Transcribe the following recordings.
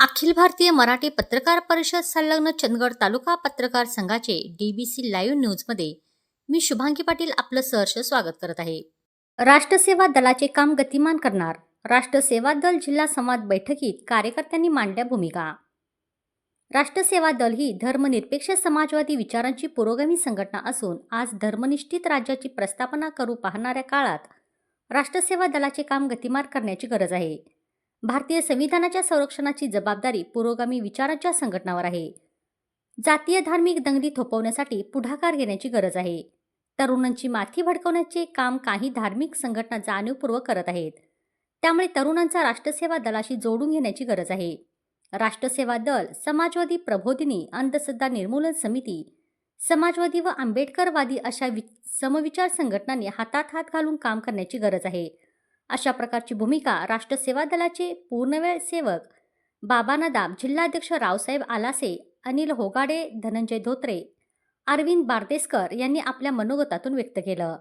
अखिल भारतीय मराठी पत्रकार परिषद संलग्न चंदगड तालुका पत्रकार संघाचे डीबीसी लाईव्ह न्यूजमध्ये मी शुभांगी पाटील आपलं सहर्ष स्वागत करत आहे. राष्ट्रसेवा दलाचे काम गतिमान करणार राष्ट्रसेवा दल जिल्हा संवाद बैठकीत कार्यकर्त्यांनी मांडल्या भूमिका. राष्ट्रसेवा दल ही धर्मनिरपेक्ष समाजवादी विचारांची पुरोगामी संघटना असून आज धर्मनिष्ठित राज्याची प्रस्थापना करू पाहणाऱ्या काळात राष्ट्रसेवा दलाचे काम गतिमान करण्याची गरज आहे. भारतीय संविधानाच्या संरक्षणाची जबाबदारी पुरोगामी विचारांच्या संघटनावर आहे. जातीय धार्मिक दंगली थोपवण्यासाठी पुढाकार घेण्याची गरज आहे. तरुणांची माथी भडकवण्याचे काम काही धार्मिक संघटना जाणीवपूर्वक करत आहेत. त्यामुळे तरुणांचा राष्ट्रसेवा दलाशी जोडून घेण्याची गरज आहे. राष्ट्रसेवा दल समाजवादी प्रबोधिनी अंधश्रद्धा निर्मूलन समिती समाजवादी व आंबेडकरवादी अशा वि समविचार संघटनांनी हातात हात घालून काम करण्याची गरज आहे. अशा प्रकारची भूमिका राष्ट्रसेवा दलाचे पूर्णवेळ सेवक बाबा नदाब जिल्हाध्यक्ष रावसाहेब आलासे अनिल होगाडे धनंजय धोत्रे अरविंद बारदेसकर यांनी आपल्या मनोगतातून व्यक्त केलं.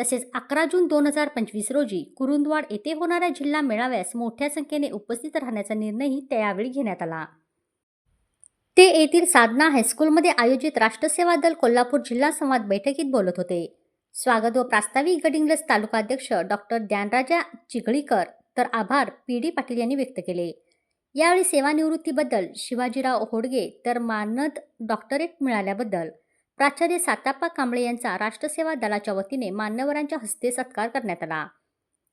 तसेच अकरा जून दोन हजार पंचवीस रोजी कुरुंदवाड येथे होणाऱ्या जिल्हा मेळाव्यास मोठ्या संख्येने उपस्थित राहण्याचा निर्णयही त्यावेळी घेण्यात आला. ते येथील साधना हायस्कूलमध्ये आयोजित राष्ट्रसेवा दल कोल्हापूर जिल्हा संवाद बैठकीत बोलत होते. स्वागत व प्रास्ताविक गडिंग्लज तालुकाध्यक्ष डॉक्टर ज्ञानराजा चिघळीकर. तर आभार पी डी पाटील यांनी व्यक्त केले. यावेळी सेवानिवृत्तीबद्दल शिवाजीराव होडगे तर मानद डॉक्टरेट मिळाल्याबद्दल प्राचार्य साताप्पा कांबळे यांचा राष्ट्रसेवा दलाच्या वतीने मान्यवरांच्या हस्ते सत्कार करण्यात आला.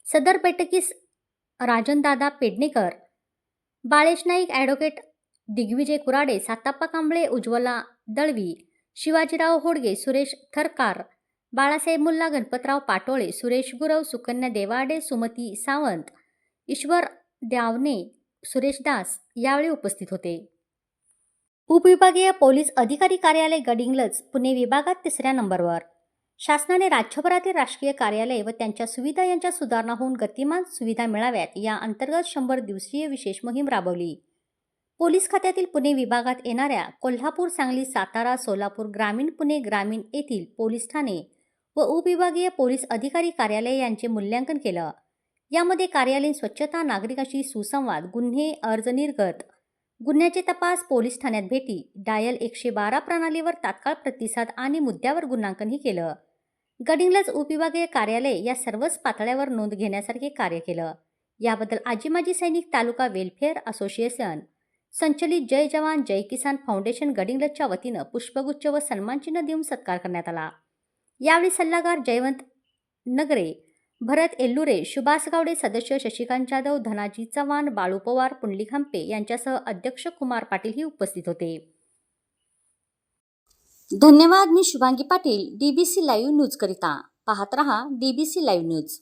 सदर बैठकीस राजनदादा पेडणेकर बाळेश नाईक ॲडव्होकेट दिग्विजय कुराडे साताप्पा कांबळे उज्ज्वला दळवी शिवाजीराव होडगे सुरेश थरकार बाळासाहेब मुल्ला गणपतराव पाटोळे सुरेश गुरव सुकन्या देवाडे सुमती सावंत ईश्वर द्यावने सुरेश दास यावेळी उपस्थित होते. उपविभागीय पोलीस अधिकारी कार्यालय गडिंगलज पुणे विभागात तिसऱ्या नंबरवर. शासनाने राज्यभरातील राष्ट्रीय कार्यालय व त्यांच्या सुविधा यांच्या सुधारणा होऊन गतिमान सुविधा मिळाव्यात या अंतर्गत शंभर दिवसीय विशेष मोहीम राबवली. पोलीस खात्यातील पुणे विभागात येणाऱ्या कोल्हापूर सांगली सातारा सोलापूर ग्रामीण पुणे ग्रामीण येथील पोलीस ठाणे व उपविभागीय पोलीस अधिकारी कार्यालय यांचे मूल्यांकन केलं. यामध्ये कार्यालयीन स्वच्छता नागरिकांशी सुसंवाद गुन्हे अर्ज निर्गत गुन्ह्याचे तपास पोलीस ठाण्यात भेटी डायल एकशे बारा प्रणालीवर तात्काळ प्रतिसाद आणि मुद्द्यावर गुन्हांकनही केलं. गडिंगलज उपविभागीय कार्यालय या सर्वच पातळ्यावर नोंद घेण्यासारखे कार्य केलं. याबद्दल आजी माजी सैनिक तालुका वेलफेअर असोसिएशन संचलित जय जवान जय किसान फाउंडेशन गडिंग्लजच्या वतीनं पुष्पगुच्छ व सन्मानचिन्ह देऊन सत्कार करण्यात आला. यावेळी सल्लागार जयवंत नगरे भरत एल्लुरे सुभाष गावडे सदस्य शशिकांत जाधव धनाजी चव्हाण बाळू पवार पुंडलिक हंपे यांच्यासह अध्यक्ष कुमार पाटीलही उपस्थित होते. धन्यवाद मी Shubhangi Patil DBC live news करिता. पाहत रहा डीबीसी लाईव्ह न्यूज